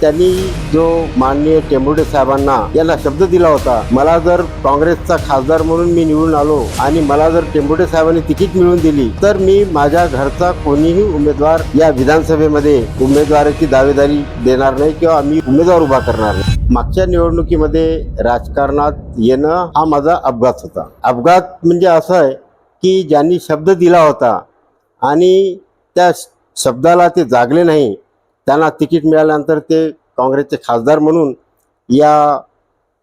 त्यांनी जो माननीय टेंबुर्डे साहेबांना यांना शब्द दिला होता मला जर काँग्रेसचा खासदार म्हणून मी निवडून आलो आणि मला जर टेंबुर्डे साहेबांनी तिकीट मिळवून दिली तर मी माझ्या घरचा कोणीही उमेदवार या विधानसभेमध्ये उमेदवाराची दावेदारी देणार नाही किंवा आम्ही उमेदवार उभा करणार नाही. मागच्या निवडणुकीमध्ये राजकारणात येणं हा माझा अपघात होता. अपघात म्हणजे असं आहे की ज्यांनी शब्द दिला होता आणि त्या शब्दाला ते जागले नाही त्यांना तिकीट मिळाल्यानंतर ते काँग्रेसचे खासदार म्हणून या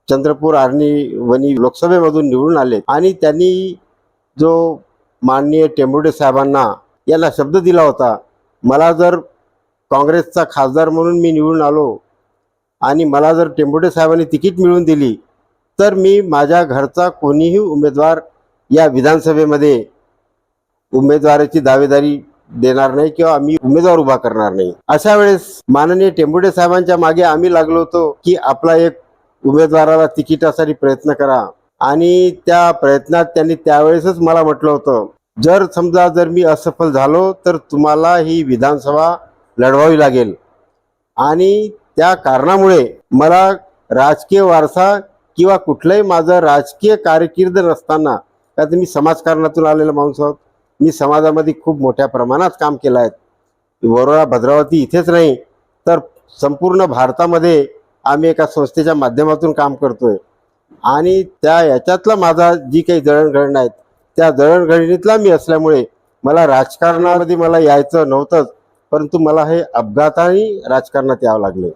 चंद्रपूर आर्णी वणी लोकसभेमधून निवडून आले. आणि त्यांनी जो माननीय टेंबुर्डे साहेबांना याला शब्द दिला होता मला जर काँग्रेसचा खासदार म्हणून मी निवडून आलो आणि मला जर टेंबुर्डे साहेबांनी तिकीट मिळवून दिली तर मी माझ्या घरचा कोणीही उमेदवार या विधानसभेमध्ये उमेदवाराची दावेदारी देणार नाही किंवा आम्ही उमेदवार उभा करणार नाही. अशा वेळेस माननीय टेंबुडे साहेबांच्या मागे आम्ही लागलो होतो की आपला एक उमेदवाराला तिकिटासाठी प्रयत्न करा. आणि त्या प्रयत्नात त्यांनी त्यावेळेसच मला म्हटलं होतं जर समजा जर मी असफल झालो तर तुम्हाला ही विधानसभा लढवावी लागेल. आणि त्या कारणामुळे मला राजकीय वारसा किंवा कुठलंही माझं राजकीय कारकीर्द नसताना का मी समाजकारणातून आलेला माणूस आहोत मी समाजामध्ये खूप मोठ्या प्रमाणात काम केलं आहे. वरोरा भद्रावती इथेच नाही तर संपूर्ण भारतामध्ये आम्ही एका संस्थेच्या माध्यमातून काम करतोय. आणि त्या याच्यातला माझा जी काही जळणघडण आहेत त्या जळणघडणीतला मी असल्यामुळे मला राजकारणामध्ये मला यायचं नव्हतंच परंतु मला हे अपघाताने राजकारणात यावं लागले.